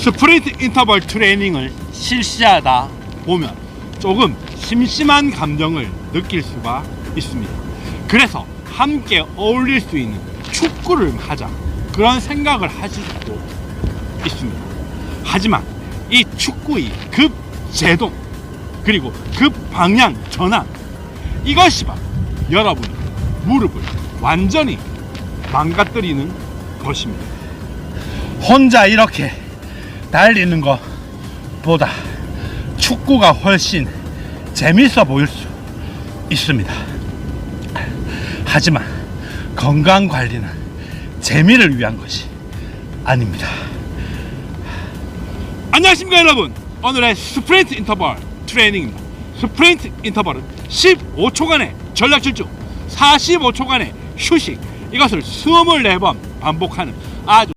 스프린트 인터벌 트레이닝을 실시하다 보면 조금 심심한 감정을 느낄 수가 있습니다. 그래서 함께 어울릴 수 있는 축구를 하자 그런 생각을 하실 수도 있습니다. 하지만 이 축구의 급 제동 그리고 급 방향 전환 이것이 바로 여러분의 무릎을 완전히 망가뜨리는 것입니다. 혼자 이렇게 달리는 것보다 축구가 훨씬 재밌어 보일 수 있습니다. 하지만 건강 관리는 재미를 위한 것이 아닙니다. 안녕하십니까 여러분 오늘의 스프린트 인터벌 트레이닝입니다 스프린트 인터벌은 15초간의 전력 질주 45초간의 휴식 이것을 24번 반복하는 아주